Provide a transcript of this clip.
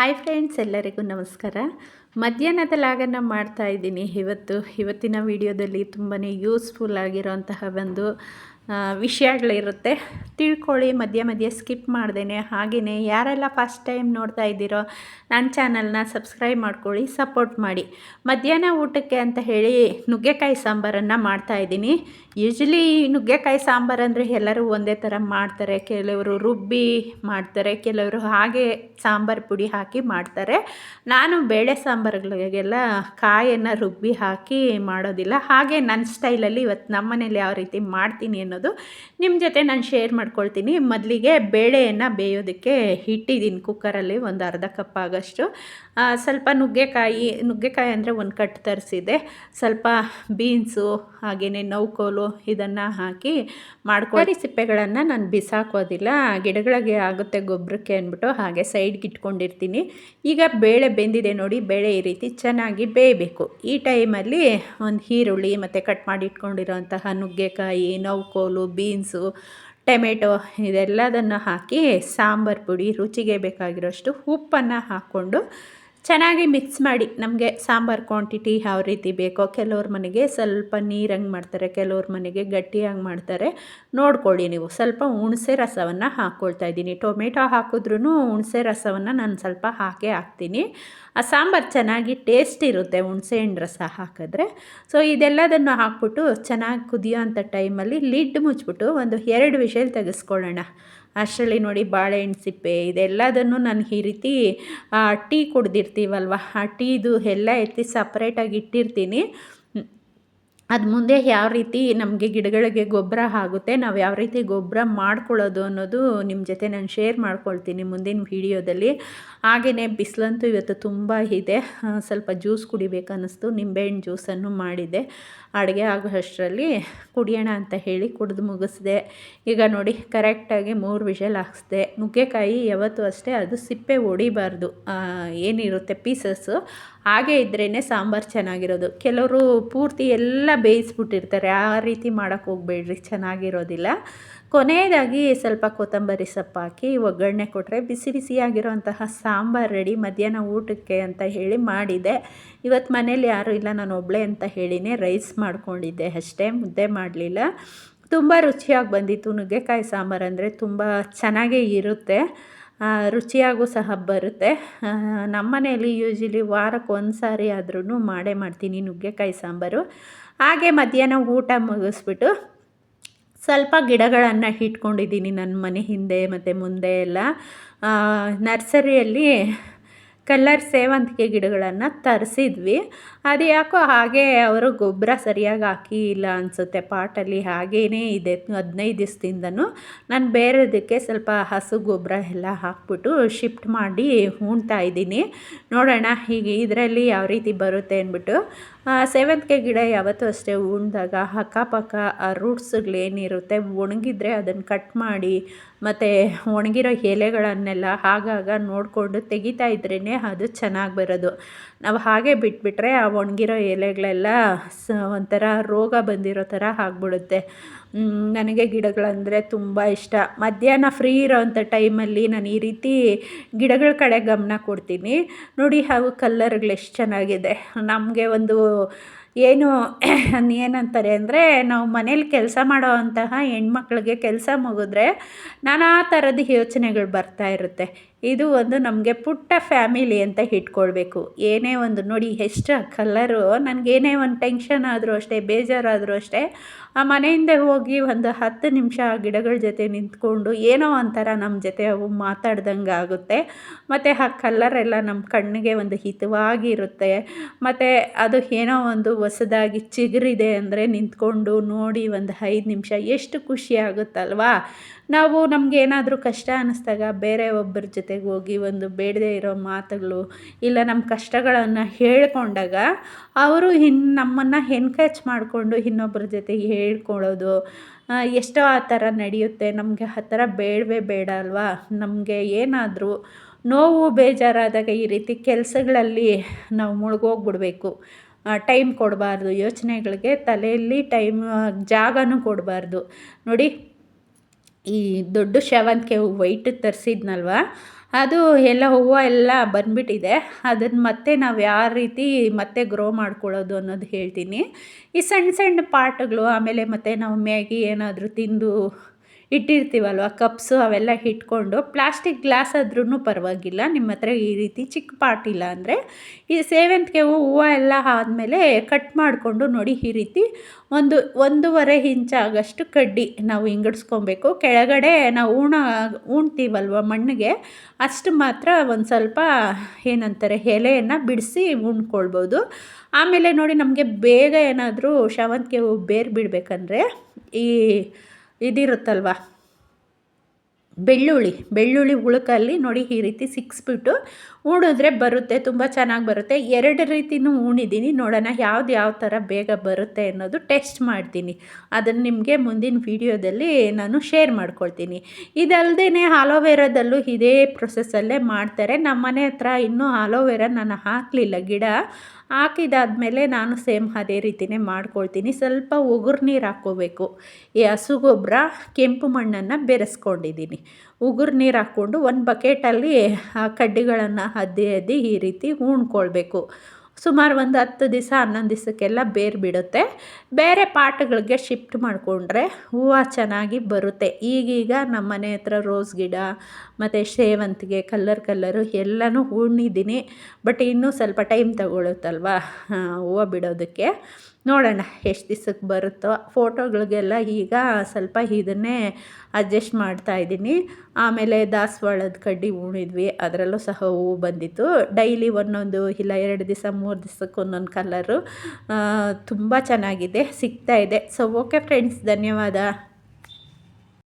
Hi friends, ಎಲ್ಲರಿಗೂ ನಮಸ್ಕಾರ. ಮಧ್ಯಾಹ್ನದ ಲಾಗನ್ನ ಮಾಡ್ತಾ ಇದ್ದೀನಿ. ಇವತ್ತು, ಇವತ್ತಿನ ವಿಡಿಯೋದಲ್ಲಿ ತುಂಬಾ ಯೂಸ್ಫುಲ್ ಆಗಿರೋಂತಹ ಒಂದು ವಿಷಯಗಳಿರುತ್ತೆ. ತಿಳ್ಕೊಳ್ಳಿ, ಮಧ್ಯ ಮಧ್ಯ ಸ್ಕಿಪ್ ಮಾಡ್ದೇನೆ. ಹಾಗೆಯೇ ಯಾರೆಲ್ಲ ಫಸ್ಟ್ ಟೈಮ್ ನೋಡ್ತಾ ಇದ್ದೀರೋ ನನ್ನ ಚಾನಲ್ನ ಸಬ್ಸ್ಕ್ರೈಬ್ ಮಾಡ್ಕೊಳ್ಳಿ ಸಪೋರ್ಟ್ ಮಾಡಿ. ಮಧ್ಯಾಹ್ನ ಊಟಕ್ಕೆ ಅಂತ ಹೇಳಿ ನುಗ್ಗೆಕಾಯಿ ಸಾಂಬಾರನ್ನು ಮಾಡ್ತಾ ಇದ್ದೀನಿ. ಯೂಶ್ವಲಿ ನುಗ್ಗೆಕಾಯಿ ಸಾಂಬಾರು ಅಂದರೆ ಎಲ್ಲರೂ ಒಂದೇ ಥರ ಮಾಡ್ತಾರೆ. ಕೆಲವರು ರುಬ್ಬಿ ಮಾಡ್ತಾರೆ, ಕೆಲವರು ಹಾಗೆ ಸಾಂಬಾರು ಪುಡಿ ಹಾಕಿ ಮಾಡ್ತಾರೆ. ನಾನು ಬೇಳೆ ಸಾಂಬಾರುಗಳಿಗೆಲ್ಲ ಕಾಯನ್ನು ರುಬ್ಬಿ ಹಾಕಿ ಮಾಡೋದಿಲ್ಲ. ಹಾಗೆ ನನ್ನ ಸ್ಟೈಲಲ್ಲಿ ಇವತ್ತು ನಮ್ಮ ಮನೇಲಿ ಯಾವ ರೀತಿ ಮಾಡ್ತೀನಿ ಅನ್ನೋದು ನಿಮ್ಮ ಜೊತೆ ನಾನು ಶೇರ್ ಮಾಡ್ಕೊಳ್ತೀನಿ. ಮೊದಲಿಗೆ ಬೇಳೆಯನ್ನು ಬೇಯೋದಕ್ಕೆ ಇಟ್ಟಿದ್ದೀನಿ ಕುಕ್ಕರಲ್ಲಿ ಒಂದು ಅರ್ಧ ಕಪ್ ಆಗೋಷ್ಟು. ಸ್ವಲ್ಪ ನುಗ್ಗೆಕಾಯಿ ನುಗ್ಗೆಕಾಯಿ ಅಂದರೆ ಒಂದು ಕಟ್ ತರಿಸಿದೆ. ಸ್ವಲ್ಪ ಬೀನ್ಸು ಹಾಗೆಯೇ ನೌಕೋಲು ಇದನ್ನು ಹಾಕಿ ಮಾಡ್ಕೊಳ್ಳಿ ಸಿಪ್ಪೆಗಳನ್ನು ನಾನು ಬಿಸಾಕೋದಿಲ್ಲ. ಗಿಡಗಳಿಗೆ ಆಗುತ್ತೆ ಗೊಬ್ಬರಕ್ಕೆ ಅಂದ್ಬಿಟ್ಟು ಹಾಗೆ ಸೈಡ್ಗೆ ಇಟ್ಕೊಂಡಿರ್ತೀನಿ. ಈಗ ಬೇಳೆ ಬೆಂದಿದೆ ನೋಡಿ, ಬೇಳೆ ಈ ರೀತಿ ಚೆನ್ನಾಗಿ ಬೇಯಬೇಕು. ಈ ಟೈಮಲ್ಲಿ ಒಂದು ಈರುಳ್ಳಿ ಮತ್ತು ಕಟ್ ಮಾಡಿ ಇಟ್ಕೊಂಡಿರೋಂತಹ ನುಗ್ಗೆಕಾಯಿ, ನೌಕೋಲು ಬೀನ್ಸು ಟೊಮೆಟೊ ಇದೆಲ್ಲದನ್ನು ಹಾಕಿ ಸಾಂಬಾರು ಪುಡಿ ರುಚಿಗೆ ಬೇಕಾಗಿರೋಷ್ಟು ಉಪ್ಪನ್ನು ಹಾಕ್ಕೊಂಡು ಚೆನ್ನಾಗಿ ಮಿಕ್ಸ್ ಮಾಡಿ, ನಮಗೆ ಸಾಂಬಾರು ಕ್ವಾಂಟಿಟಿ ಯಾವ ರೀತಿ ಬೇಕೋ ಕೆಲವ್ರ ಮನೆಗೆ ಸ್ವಲ್ಪ ನೀರಂಗೆ ಮಾಡ್ತಾರೆ, ಕೆಲವ್ರ ಮನೆಗೆ ಗಟ್ಟಿಯಾಗಿ ಮಾಡ್ತಾರೆ. ನೋಡ್ಕೊಳ್ಳಿ ನೀವು, ಸ್ವಲ್ಪ ಹುಣಸೆ ರಸವನ್ನು ಹಾಕ್ಕೊಳ್ತಾ ಇದ್ದೀನಿ. ಟೊಮೆಟೊ ಹಾಕಿದ್ರೂ ಹುಣಸೆ ರಸವನ್ನು ನಾನು ಸ್ವಲ್ಪ ಹಾಕೇ ಹಾಕ್ತೀನಿ. ಆ ಸಾಂಬಾರು ಚೆನ್ನಾಗಿ ಟೇಸ್ಟ್ ಇರುತ್ತೆ ಹುಣಸೆ ಹಣ್ಣು ರಸ ಹಾಕಿದ್ರೆ. ಸೊ ಇದೆಲ್ಲದನ್ನು ಹಾಕ್ಬಿಟ್ಟು ಚೆನ್ನಾಗಿ ಕುದಿಯೋ ಅಂಥ ಟೈಮಲ್ಲಿ ಲಿಡ್ ಮುಚ್ಚಿಬಿಟ್ಟು ಒಂದು ಎರಡು ವಿಷಲ್ ತೆಗೆಸ್ಕೊಳ್ಳೋಣ. ಅಷ್ಟರಲ್ಲಿ ನೋಡಿ ಬಾಳೆಹಣ್ಣು ಸಿಪ್ಪೆ ಇದೆಲ್ಲದನ್ನು ನಾನು ಈ ರೀತಿ ಟೀ ಕುಡ್ದಿರ್ತೀವಲ್ವ? ಆ, ಟೀದು ಎಲ್ಲ ಎತ್ತಿ ಸಪ್ರೇಟಾಗಿ ಇಟ್ಟಿರ್ತೀನಿ. ಅದು ಮುಂದೆ ಯಾವ ರೀತಿ ನಮಗೆ ಗಿಡಗಳಿಗೆ ಗೊಬ್ಬರ ಆಗುತ್ತೆ ನಾವು ಯಾವ ರೀತಿ ಗೊಬ್ಬರ ಮಾಡ್ಕೊಳ್ಳೋದು ಅನ್ನೋದು ನಿಮ್ಮ ಜೊತೆ ನಾನು ಶೇರ್ ಮಾಡ್ಕೊಳ್ತೀನಿ ಮುಂದಿನ ವಿಡಿಯೋದಲ್ಲಿ ಹಾಗೆಯೇ ಬಿಸಿಲಂತೂ ಇವತ್ತು ತುಂಬ ಇದೆ. ಸ್ವಲ್ಪ ಜ್ಯೂಸ್ ಕುಡಿಬೇಕು ಅನ್ನಿಸ್ತು. ನಿಂಬೆಹಣ್ಣು ಜ್ಯೂಸನ್ನು ಮಾಡಿದೆ. ಅಡುಗೆ ಆಗೋ ಅಷ್ಟರಲ್ಲಿ ಕುಡಿಯೋಣ ಅಂತ ಹೇಳಿ ಕುಡಿದು ಮುಗಿಸ್ದೆ. ಈಗ ನೋಡಿ ಕರೆಕ್ಟಾಗಿ ಮೂರು ವಿಷಲ್ ಹಾಕ್ಸ್ದೆ. ನುಗ್ಗೆಕಾಯಿ ಯಾವತ್ತೂ ಅಷ್ಟೇ ಅದು ಸಿಪ್ಪೆ ಹೊಡಿಬಾರ್ದು ಆ, ಏನಿರುತ್ತೆ ಪೀಸಸ್ಸು ಹಾಗೆ ಇದ್ರೇ ಸಾಂಬಾರು ಚೆನ್ನಾಗಿರೋದು. ಕೆಲವರು ಪೂರ್ತಿ ಎಲ್ಲ ಬೇಯಿಸ್ಬಿಟ್ಟಿರ್ತಾರೆ. ಆ ರೀತಿ ಮಾಡೋಕ್ಕೆ ಹೋಗಬೇಡ್ರಿ, ಚೆನ್ನಾಗಿರೋದಿಲ್ಲ. ಕೊನೆಯದಾಗಿ ಸ್ವಲ್ಪ ಕೊತ್ತಂಬರಿ ಸೊಪ್ಪು ಹಾಕಿ ಒಗ್ಗರಣೆ ಕೊಟ್ಟರೆ ಬಿಸಿ ಬಿಸಿಯಾಗಿರುವಂತಹ ಸಾಂಬಾರು ರೆಡಿ ಮಧ್ಯಾಹ್ನ ಊಟಕ್ಕೆ ಅಂತ ಹೇಳಿ ಮಾಡಿದೆ. ಇವತ್ತು ಮನೇಲಿ ಯಾರೂ ಇಲ್ಲ, ನಾನು ಒಬ್ಬಳೇ ಅಂತ ಹೇಳಿನೇ ರೈಸ್ ಮಾಡ್ಕೊಂಡಿದ್ದೆ ಅಷ್ಟೇ, ಮುದ್ದೆ ಮಾಡಲಿಲ್ಲ. ತುಂಬ ರುಚಿಯಾಗಿ ಬಂದಿತ್ತು. ನುಗ್ಗೆಕಾಯಿ ಸಾಂಬಾರು ಅಂದರೆ ತುಂಬ ಚೆನ್ನಾಗೇ ಇರುತ್ತೆ. ರುಚಿಯಾಗೂ ಸಹ ಬರುತ್ತೆ. ನಮ್ಮ ಮನೆಯಲ್ಲಿ ಯೂಶ್ವಲಿ ವಾರಕ್ಕೆ ಒಂದು ಸಾರಿ ಆದ್ರೂ ಮಾಡೇ ಮಾಡ್ತೀನಿ ನುಗ್ಗೆಕಾಯಿ ಸಾಂಬಾರು. ಹಾಗೆ ಮಧ್ಯಾಹ್ನ ಊಟ ಮುಗಿಸ್ಬಿಟ್ಟು ಸ್ವಲ್ಪ ಗಿಡಗಳನ್ನು ಇಟ್ಕೊಂಡಿದ್ದೀನಿ ನನ್ನ ಮನೆ ಹಿಂದೆ ಮತ್ತು ಮುಂದೆ ಎಲ್ಲ. ನರ್ಸರಿಯಲ್ಲಿ ಕಲ್ಲರ್ ಸೇವಂತಿಗೆ ಗಿಡಗಳನ್ನು ತರಿಸಿದ್ವಿ. ಅದು ಯಾಕೋ ಹಾಗೆ ಅವರು ಗೊಬ್ಬರ ಸರಿಯಾಗಿ ಹಾಕಿ ಇಲ್ಲ ಅನಿಸುತ್ತೆ. ಪಾಟಲ್ಲಿ ಹಾಗೇ ಇದೆ. ಹದಿನೈದು ದಿವಸದಿಂದನೂ ನಾನು ಬೇರೆದಕ್ಕೆ ಸ್ವಲ್ಪ ಹಸು ಗೊಬ್ಬರ ಎಲ್ಲ ಹಾಕ್ಬಿಟ್ಟು ಶಿಫ್ಟ್ ಮಾಡಿ ಹೂಣ್ತಾ ಇದ್ದೀನಿ. ನೋಡೋಣ ಹೀಗೆ ಇದರಲ್ಲಿ ಯಾವ ರೀತಿ ಬರುತ್ತೆ ಅಂದ್ಬಿಟ್ಟು. ಸೇವಂತಿಗೆ ಗಿಡ ಯಾವತ್ತೂ ಅಷ್ಟೇ ಉಣ್ದಾಗ ಅಕ್ಕಪಕ್ಕ ಆ ರೂಟ್ಸ್ಗಳೇನಿರುತ್ತೆ ಒಣಗಿದ್ರೆ ಅದನ್ನು ಕಟ್ ಮಾಡಿ ಮತ್ತು ಒಣಗಿರೋ ಎಲೆಗಳನ್ನೆಲ್ಲ ಆಗಾಗ ನೋಡಿಕೊಂಡು ತೆಗಿತಾ ಇದ್ರೇ ಅದು ಚೆನ್ನಾಗಿ ಬರೋದು. ನಾವು ಹಾಗೆ ಬಿಟ್ಬಿಟ್ರೆ ಆ ಒಣಗಿರೋ ಎಲೆಗಳೆಲ್ಲ ಸ, ಒಂಥರ ರೋಗ ಬಂದಿರೋ ಥರ ಆಗ್ಬಿಡುತ್ತೆ. ನನಗೆ ಗಿಡಗಳಂದರೆ ತುಂಬ ಇಷ್ಟ. ಮಧ್ಯಾಹ್ನ ಫ್ರೀ ಇರೋವಂಥ ಟೈಮಲ್ಲಿ ನಾನು ಈ ರೀತಿ ಗಿಡಗಳ ಕಡೆ ಗಮನ ಕೊಡ್ತೀನಿ. ನೋಡಿ ಅವು ಕಲ್ಲರ್ಗಳು ಎಷ್ಟು ಚೆನ್ನಾಗಿದೆ. ನಮಗೆ ಒಂದು ಏನು ಏನಂತಾರೆ ಅಂದರೆ ನಾವು ಮನೇಲಿ ಕೆಲಸ ಮಾಡೋ ಅಂತಹ ಹೆಣ್ಮಕ್ಳಿಗೆ ಕೆಲಸ ಮುಗಿದ್ರೆ ನಾನಾ ಥರದ ಯೋಚನೆಗಳು ಬರ್ತಾ ಇರುತ್ತೆ. ಇದು ಒಂದು ನಮಗೆ ಪುಟ್ಟ ಫ್ಯಾಮಿಲಿ ಅಂತ ಇಟ್ಕೊಳ್ಬೇಕು. ಏನೇ ಒಂದು ನೋಡಿ ಎಷ್ಟು ಕಲರು ನನಗೇನೇ ಒಂದು ಟೆನ್ಷನ್ ಆದರೂ ಅಷ್ಟೇ, ಬೇಜಾರಾದರೂ ಅಷ್ಟೇ, ಆ ಮನೆಯಿಂದ ಹೋಗಿ ಒಂದು ಹತ್ತು ನಿಮಿಷ ಆ ಗಿಡಗಳ ಜೊತೆ ನಿಂತ್ಕೊಂಡು ಏನೋ ಒಂಥರ ನಮ್ಮ ಜೊತೆ ಅವು ಮಾತಾಡ್ದಂಗೆ ಆಗುತ್ತೆ. ಮತ್ತು ಆ ಕಲ್ಲರೆಲ್ಲ ನಮ್ಮ ಕಣ್ಣಿಗೆ ಒಂದು ಹಿತವಾಗಿರುತ್ತೆ. ಮತ್ತು ಅದು ಏನೋ ಒಂದು ಹೊಸದಾಗಿ ಚಿಗುರಿದೆ ಅಂದರೆ ನಿಂತ್ಕೊಂಡು ನೋಡಿ ಒಂದು ಐದು ನಿಮಿಷ ಎಷ್ಟು ಖುಷಿ ಆಗುತ್ತಲ್ವಾ? ನಾವು ನಮಗೇನಾದರೂ ಕಷ್ಟ ಅನ್ನಿಸ್ದಾಗ ಬೇರೆ ಒಬ್ಬರ ಜೊತೆಗೆ ಹೋಗಿ ಒಂದು ಬೇಡದೇ ಇರೋ ಮಾತುಗಳು ಇಲ್ಲ ನಮ್ಮ ಕಷ್ಟಗಳನ್ನು ಹೇಳಿಕೊಂಡಾಗ ಅವರು ಇನ್ನು ನಮ್ಮನ್ನು ಎನ್ಕರೇಜ್ ಮಾಡಿಕೊಂಡು ಇನ್ನೊಬ್ಬರ ಜೊತೆಗೆ ಹೇಳ್ಕೊಳ್ಳೋದು ಎಷ್ಟೋ ಆ ಥರ ನಡೆಯುತ್ತೆ, ನಮಗೆ ಆ ಥರ ಬೇಡವೇ ಬೇಡ ಅಲ್ವಾ? ನಮಗೆ ಏನಾದರೂ ನೋವು ಬೇಜಾರಾದಾಗ ಈ ರೀತಿ ಕೆಲಸಗಳಲ್ಲಿ ನಾವು ಮುಳುಗೋಗ್ಬಿಡ್ಬೇಕು. ಟೈಮ್ ಕೊಡಬಾರ್ದು, ಯೋಚನೆಗಳಿಗೆ ತಲೆಯಲ್ಲಿ ಟೈಮ್ ಜಾಗನೂ ಕೊಡಬಾರ್ದು. ನೋಡಿ, ಈ ದೊಡ್ಡ ಸೇವಂತಿಗೆ ಹೂವು ವೈಟ್ ತರಿಸಿದ್ನಲ್ವ? ಅದು ಎಲ್ಲ ಹೂವು ಎಲ್ಲ ಬಂದ್ಬಿಟ್ಟಿದೆ. ಅದನ್ನು ಮತ್ತೆ ನಾವು ಯಾವ ರೀತಿ ಮತ್ತೆ ಗ್ರೋ ಮಾಡ್ಕೊಳ್ಳೋದು ಅನ್ನೋದು ಹೇಳ್ತೀನಿ. ಈ ಸಣ್ಣ ಸಣ್ಣ ಪಾಟ್ಗಳು, ಆಮೇಲೆ ಮತ್ತೆ ನಾವು ಮ್ಯಾಗಿ ಏನಾದರೂ ತಿಂದು ಇಟ್ಟಿರ್ತೀವಲ್ವ? ಕಪ್ಸು ಅವೆಲ್ಲ ಇಟ್ಕೊಂಡು ಪ್ಲಾಸ್ಟಿಕ್ ಗ್ಲಾಸ್ ಆದ್ರೂ ಪರವಾಗಿಲ್ಲ. ನಿಮ್ಮ ಹತ್ರ ಈ ರೀತಿ ಚಿಕ್ಕ ಪಾಟ್ ಇಲ್ಲ ಅಂದರೆ ಈ ಸೇವಂತಿಗೆ ಹೂವು ಹೂವು ಎಲ್ಲ ಆದಮೇಲೆ ಕಟ್ ಮಾಡಿಕೊಂಡು ನೋಡಿ ಈ ರೀತಿ ಒಂದು ಒಂದೂವರೆ ಇಂಚಾಗಷ್ಟು ಕಡ್ಡಿ ನಾವು ಹಿಂಗಡ್ಸ್ಕೊಬೇಕು. ಕೆಳಗಡೆ ನಾವು ಉಣ ಉಣ್ತೀವಲ್ವ ಮಣ್ಣಿಗೆ? ಅಷ್ಟು ಮಾತ್ರ ಒಂದು ಸ್ವಲ್ಪ ಏನಂತಾರೆ, ಎಲೆಯನ್ನು ಬಿಡಿಸಿ ಉಣ್ಕೊಳ್ಬೋದು ಆಮೇಲೆ ನೋಡಿ ನಮಗೆ ಬೇಗ ಏನಾದರೂ ಶಾವಂತಿಗೆ ಹೂವು ಬೇರು ಬಿಡಬೇಕಂದ್ರೆ ಈ ಇದಿರುತ್ತಲ್ವ? ಬೆಳ್ಳುಳ್ಳಿ ಬೆಳ್ಳುಳ್ಳಿ ಉಳುಕಲ್ಲಿ ನೋಡಿ ಈ ರೀತಿ ಸಿಕ್ಸ್ಬಿಟ್ಟು ಉಣಿದ್ರೆ ಬರುತ್ತೆ, ತುಂಬ ಚೆನ್ನಾಗಿ ಬರುತ್ತೆ. ಎರಡು ರೀತಿನೂ ಉಣಿದ್ದೀನಿ ನೋಡೋಣ ಯಾವ್ದು ಯಾವ ಥರ ಬೇಗ ಬರುತ್ತೆ ಅನ್ನೋದು ಟೆಸ್ಟ್ ಮಾಡ್ತೀನಿ. ಅದನ್ನು ನಿಮಗೆ ಮುಂದಿನ ವೀಡಿಯೋದಲ್ಲಿ ನಾನು ಶೇರ್ ಮಾಡ್ಕೊಳ್ತೀನಿ. ಇದಲ್ಲದೆ ಆಲೋವೆರಾದಲ್ಲೂ ಇದೇ ಪ್ರೊಸೆಸ್ಸಲ್ಲೇ ಮಾಡ್ತಾರೆ. ನಮ್ಮ ಮನೆ ಹತ್ರ ಇನ್ನೂ ಆಲೋವೆರಾ ನಾನು ಹಾಕಲಿಲ್ಲ ಗಿಡ. ಹಾಕಿದಾದ್ಮೇಲೆ ನಾನು ಸೇಮ್ ಅದೇ ರೀತಿಯೇ ಮಾಡ್ಕೊಳ್ತೀನಿ. ಸ್ವಲ್ಪ ಉಗುರು ನೀರು ಹಾಕ್ಕೋಬೇಕು. ಈ ಹಸು ಗೊಬ್ಬರ ಕೆಂಪು ಮಣ್ಣನ್ನು ಬೆರೆಸ್ಕೊಂಡಿದ್ದೀನಿ. ಉಗುರು ನೀರು ಹಾಕ್ಕೊಂಡು ಒಂದು ಬಕೆಟಲ್ಲಿ ಆ ಕಡ್ಡಿಗಳನ್ನು ಅದ್ದಿ ಅದ್ದಿ ಈ ರೀತಿ ಹೂಣ್ಕೊಳ್ಬೇಕು. ಸುಮಾರು ಒಂದು ಹತ್ತು ದಿವಸ, ಹನ್ನೊಂದು ದಿವಸಕ್ಕೆಲ್ಲ ಬೇರು ಬಿಡುತ್ತೆ. ಬೇರೆ ಪಾಟ್ಗಳಿಗೆ ಶಿಫ್ಟ್ ಮಾಡಿಕೊಂಡ್ರೆ ಹೂವು ಚೆನ್ನಾಗಿ ಬರುತ್ತೆ. ಈಗೀಗ ನಮ್ಮ ಮನೆ ಹತ್ರ ರೋಸ್ ಗಿಡ, ಮತ್ತು ಸೇವಂತಿಗೆ, ಕಲ್ಲರ್ ಕಲ್ಲರು ಎಲ್ಲನೂ ಹೂಣಿದ್ದೀನಿ ಬಟ್ ಇನ್ನೂ ಸ್ವಲ್ಪ ಟೈಮ್ ತಗೊಳುತ್ತಲ್ವ ಹೂವು ಬಿಡೋದಕ್ಕೆ. ನೋಡೋಣ ಎಷ್ಟು ದಿವ್ಸಕ್ಕೆ ಬರುತ್ತೋ ಫೋಟೋಗಳಿಗೆಲ್ಲ ಈಗ ಸ್ವಲ್ಪ ಇದನ್ನೇ ಅಡ್ಜಸ್ಟ್ ಮಾಡ್ತಾ ಇದ್ದೀನಿ. ಆಮೇಲೆ ದಾಸವಾಳದ ಕಡ್ಡಿ ಉಣಿದ್ವಿ ಅದರಲ್ಲೂ ಸಹ ಹೂವು ಬಂದಿತ್ತು. ಡೈಲಿ ಒಂದೊಂದು, ಇಲ್ಲ ಎರಡು ದಿವಸ, ಮೂರು ದಿವ್ಸಕ್ಕೆ ಒಂದೊಂದು ಕಲರು. ತುಂಬ ಚೆನ್ನಾಗಿದೆ, ಸಿಗ್ತಾ ಇದೆ. ಸೊ ಓಕೆ ಫ್ರೆಂಡ್ಸ್ ಧನ್ಯವಾದ.